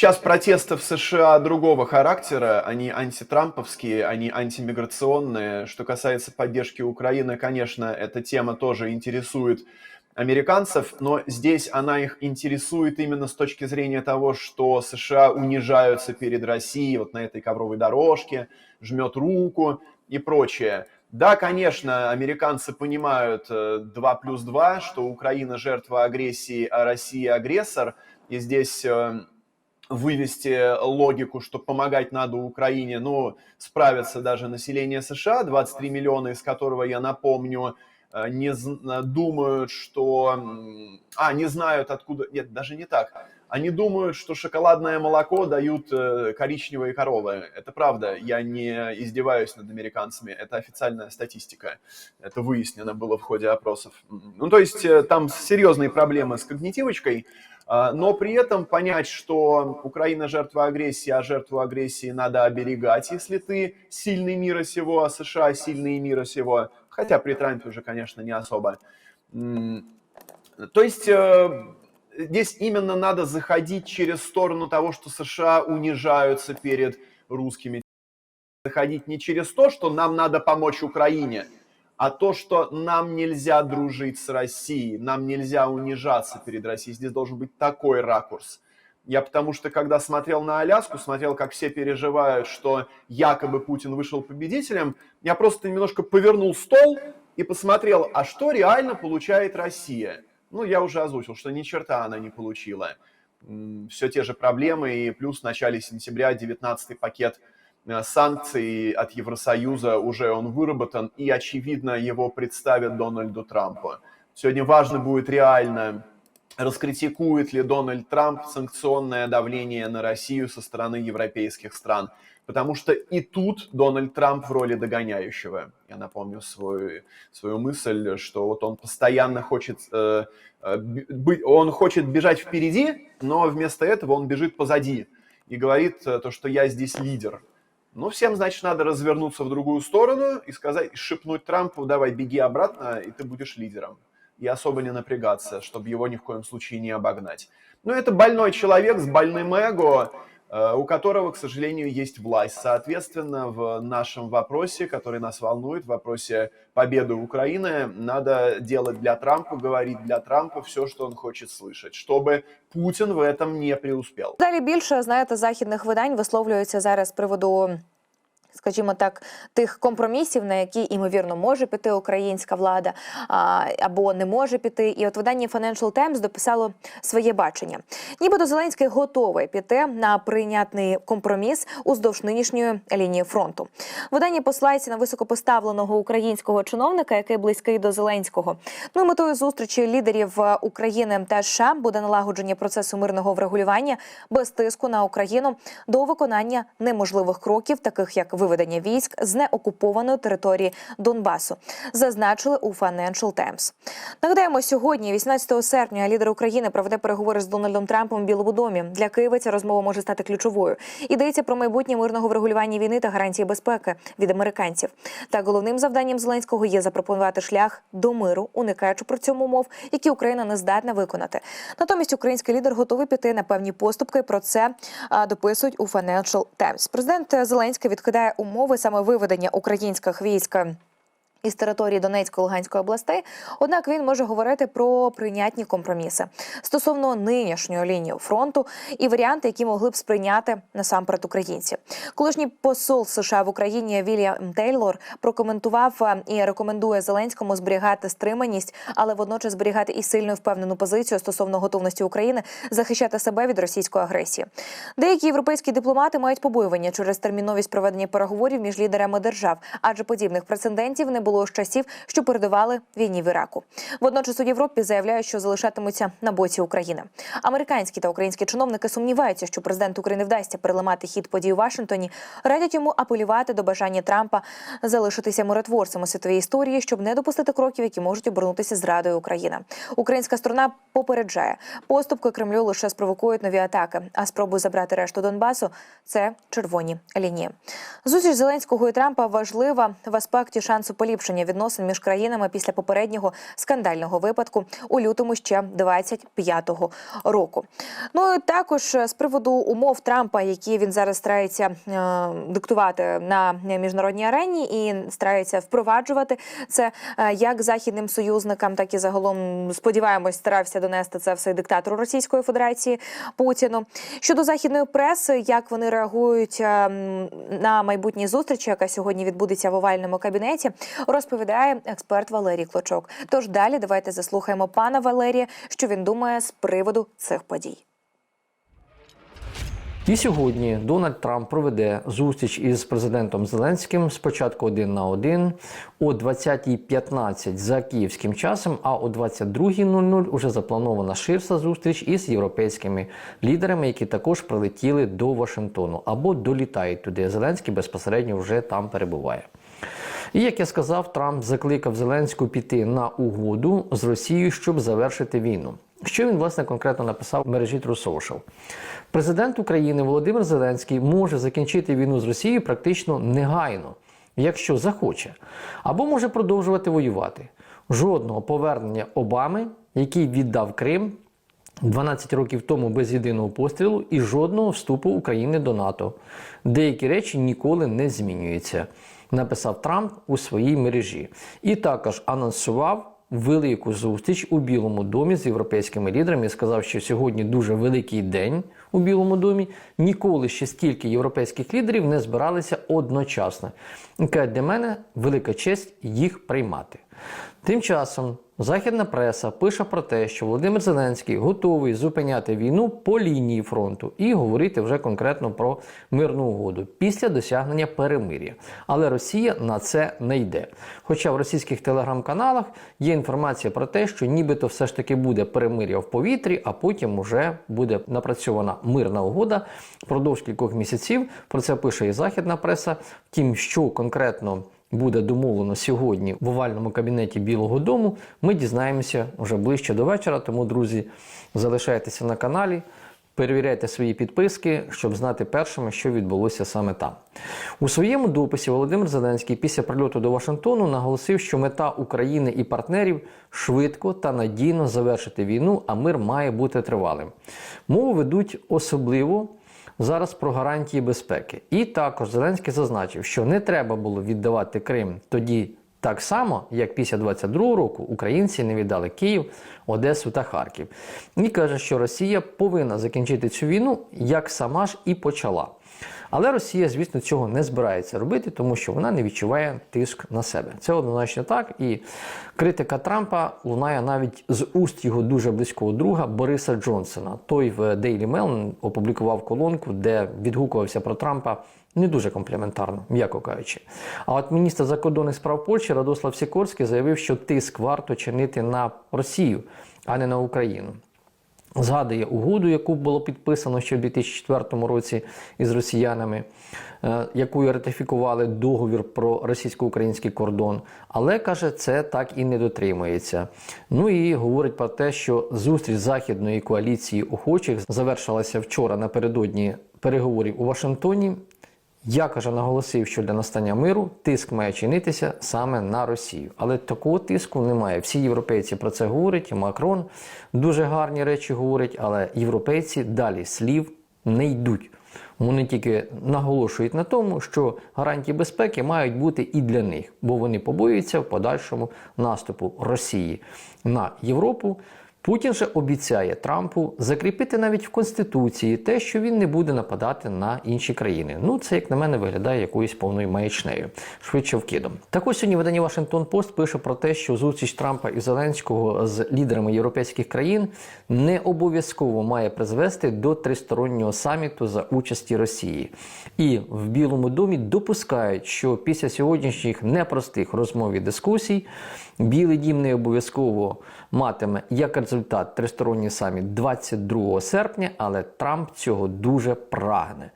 Сейчас протесты в США другого характера, они антитрамповские, они антимиграционные. Что касается поддержки Украины, конечно, эта тема тоже интересует американцев, но здесь она их интересует именно с точки зрения того, что США унижаются перед Россией вот на этой ковровой дорожке, жмет руку и прочее. Да, конечно, американцы понимают э, 2 плюс 2, что Украина жертва агрессии, а Россия агрессор, и здесь э, вывести логику, что помогать надо Украине, ну, справится даже население США, 23 миллиона, из которого, я напомню, э, не зн- думают, что... А, не знают откуда... Нет, даже не так. Они думают, что шоколадное молоко дают э, коричневые коровы. Это правда, я не издеваюсь над американцами, это официальная статистика. Это выяснено было в ходе опросов. Ну, то есть э, там серьезные проблемы с когнитивочкой, но при этом понять, что Украина жертва агрессии, а жертву агрессии надо оберегать, если ты сильный мира сего, а США сильные мира сего, хотя при Трампе уже, конечно, не особо. То есть э, здесь именно надо заходить через сторону того, что США унижаются перед русскими. Заходить не через то, что нам надо помочь Украине, а то, что нам нельзя дружить с Россией, нам нельзя унижаться перед Россией. Здесь должен быть такой ракурс. Я потому что, когда смотрел на Аляску, смотрел, как все переживают, что якобы Путин вышел победителем, я просто немножко повернул стол и посмотрел, а что реально получает Россия. Ну, я уже озвучил, что ни черта она не получила. Все те же проблемы, и плюс в начале сентября 19-й пакет санкций от Евросоюза уже он выработан, и, очевидно, его представят Дональду Трампу. Сегодня важно будет реально, раскритикует ли Дональд Трамп санкционное давление на Россию со стороны европейских стран. Потому что и тут Дональд Трамп в роли догоняющего. Я напомню свою, свою мысль, что вот он постоянно хочет, э, э, он хочет бежать впереди, но вместо этого он бежит позади и говорит э, то, что я здесь лидер. Ну, всем, значит, надо развернуться в другую сторону и сказать, шепнуть Трампу, давай, беги обратно, и ты будешь лидером. И особо не напрягаться, чтобы его ни в коем случае не обогнать. Ну, это больной человек с больным эго, у которого, к сожалению, есть власть. Соответственно, в нашем вопросе, который нас волнует, в вопросе победы Украины, надо делать для Трампа, говорить для Трампа все, что он хочет слышать, чтобы Путин в этом не преуспел. Далі більше знаєте західних видань висловлюються зараз з приводу. Скажімо так, тих компромісів, на які імовірно може піти українська влада або не може піти. І от видання Financial Times дописало своє бачення. Нібито Зеленський готовий піти на прийнятний компроміс уздовж нинішньої лінії фронту. Видання посилається на високопоставленого українського чиновника, який близький до Зеленського. Ну і метою зустрічі лідерів е, України та США буде налагодження процесу мирного врегулювання без тиску на Україну до виконання неможливих кроків, таких як виведення військ з неокупованої території Донбасу, зазначили у Financial Times. Нагадаємо, сьогодні, 18 серпня, лідер України проведе переговори з Дональдом Трампом в Білому домі. Для Києва ця розмова може стати ключовою. Йдеться про майбутнє мирного врегулювання війни та гарантії безпеки від американців. Та головним завданням Зеленського є запропонувати шлях до миру, уникаючи при цьому умов, які Україна не здатна виконати. Натомість український лідер готовий піти на певні поступки. Про це дописують у Financial Times. Президент Зеленський відкидає умови саме виведення українських військ. Із території Донецької Луганської областей, однак він може говорити про прийнятні компроміси стосовно нинішньої лінії фронту і варіанти, які могли б сприйняти насамперед українці. Колишній посол США в Україні Вільям Тейлор прокоментував е, і рекомендує Зеленському зберігати стриманість, але водночас зберігати і сильну впевнену позицію стосовно готовності України захищати себе від російської агресії. Деякі європейські дипломати мають побоювання через терміновість проведення переговорів між лідерами держав, адже подібних прецедентів не було з часів, що передували війні в Іраку. Водночас у Європі заявляють, що залишатимуться на боці України. Американські та українські чиновники сумніваються, що президент України вдасться переламати хід подій у Вашингтоні. Радять йому апелювати до бажання Трампа залишитися миротворцем у світовій історії, щоб не допустити кроків, які можуть обернутися зрадою України. Українська сторона попереджає, поступки Кремлю лише спровокують нові атаки, а спроби забрати решту Донбасу це червоні лінії. Зустріч Зеленського і Трампа важлива в аспекті шансу поліпшення поліпшення відносин між країнами після попереднього скандального випадку у лютому ще 25-го року. Ну і також е, з приводу умов Трампа, які він зараз старається е, диктувати на міжнародній арені і старається впроваджувати це е, як західним союзникам, так і загалом сподіваємось, старався донести це все диктатору Російської Федерації Путіну. Щодо західної преси, як вони реагують е, на майбутні зустрічі, яка сьогодні відбудеться в овальному кабінеті, розповідає експерт Валерій Клочок. Тож далі давайте заслухаємо пана Валерія, що він думає з приводу цих подій. І сьогодні Дональд Трамп проведе зустріч із президентом Зеленським спочатку один на один о 20.15 за київським часом, а о 22.00 уже запланована ширша зустріч із європейськими лідерами, які також прилетіли до Вашингтону або долітають туди. Зеленський безпосередньо вже там перебуває. І як я сказав, Трамп закликав Зеленську піти на угоду з Росією, щоб завершити війну. Що він власне конкретно написав в мережі True? Президент України Володимир Зеленський може закінчити війну з Росією практично негайно, якщо захоче, або може продовжувати воювати. Жодного повернення Обами, який віддав Крим 12 років тому без єдиного пострілу, і жодного вступу України до НАТО. Деякі речі ніколи не змінюються, написав Трамп у своїй мережі. І також анонсував велику зустріч у Білому домі з європейськими лідерами і сказав, що сьогодні дуже великий день у Білому домі. Ніколи ще стільки європейських лідерів не збиралися одночасно. І для мене велика честь їх приймати. Тим часом західна преса пише про те, що Володимир Зеленський готовий зупиняти війну по лінії фронту і говорити вже конкретно про мирну угоду після досягнення перемир'я. Але Росія на це не йде. Хоча в російських телеграм-каналах є інформація про те, що нібито все ж таки буде перемир'я в повітрі, а потім вже буде напрацьована мирна угода впродовж кількох місяців. Про це пише і західна преса. Втім, що конкретно буде домовлено сьогодні в овальному кабінеті Білого Дому, ми дізнаємося вже ближче до вечора. Тому, друзі, залишайтеся на каналі. Перевіряйте свої підписки, щоб знати першими, що відбулося саме там. У своєму дописі Володимир Зеленський після прильоту до Вашингтону наголосив, що мета України і партнерів швидко та надійно завершити війну, а мир має бути тривалим. Мову ведуть особливо зараз про гарантії безпеки. І також Зеленський зазначив, що не треба було віддавати Крим тоді. Так само, як після 22-го року українці не віддали Київ, Одесу та Харків. І каже, що Росія повинна закінчити цю війну, як сама ж і почала. Але Росія, звісно, цього не збирається робити, тому що вона не відчуває тиск на себе. Це однозначно так. І критика Трампа лунає навіть з уст його дуже близького друга Бориса Джонсона. Той в Daily Mail опублікував колонку, де відгукувався про Трампа не дуже компліментарно, м'яко кажучи. А от міністр закордонних справ Польщі Радослав Сікорський заявив, що тиск варто чинити на Росію, а не на Україну. Згадує угоду, яку було підписано ще в 2004 році із росіянами, е, якою ратифікували договір про російсько-український кордон. Але каже, це так і не дотримується. Ну і говорить про те, що зустріч західної коаліції охочих завершилася вчора напередодні переговорів у Вашингтоні. Я каже, наголосив, що для настання миру тиск має чинитися саме на Росію. Але такого тиску немає. Всі європейці про це говорять. Макрон дуже гарні речі говорить, але європейці далі слів не йдуть. Вони тільки наголошують на тому, що гарантії безпеки мають бути і для них, бо вони побоюються в подальшому наступу Росії на Європу. Путін же обіцяє Трампу закріпити навіть в Конституції те, що він не буде нападати на інші країни. Ну, це, як на мене, виглядає якоюсь повною маячнею, швидше вкидом. Також сьогодні видання Вашингтон Пост пише про те, що зустріч Трампа і Зеленського з лідерами європейських країн не обов'язково має призвести до тристороннього саміту за участі Росії. І в Білому домі допускають, що після сьогоднішніх непростих розмов і дискусій Білий дім не обов'язково матиме як результат тристоронній саміт 22 серпня, але Трамп цього дуже прагне.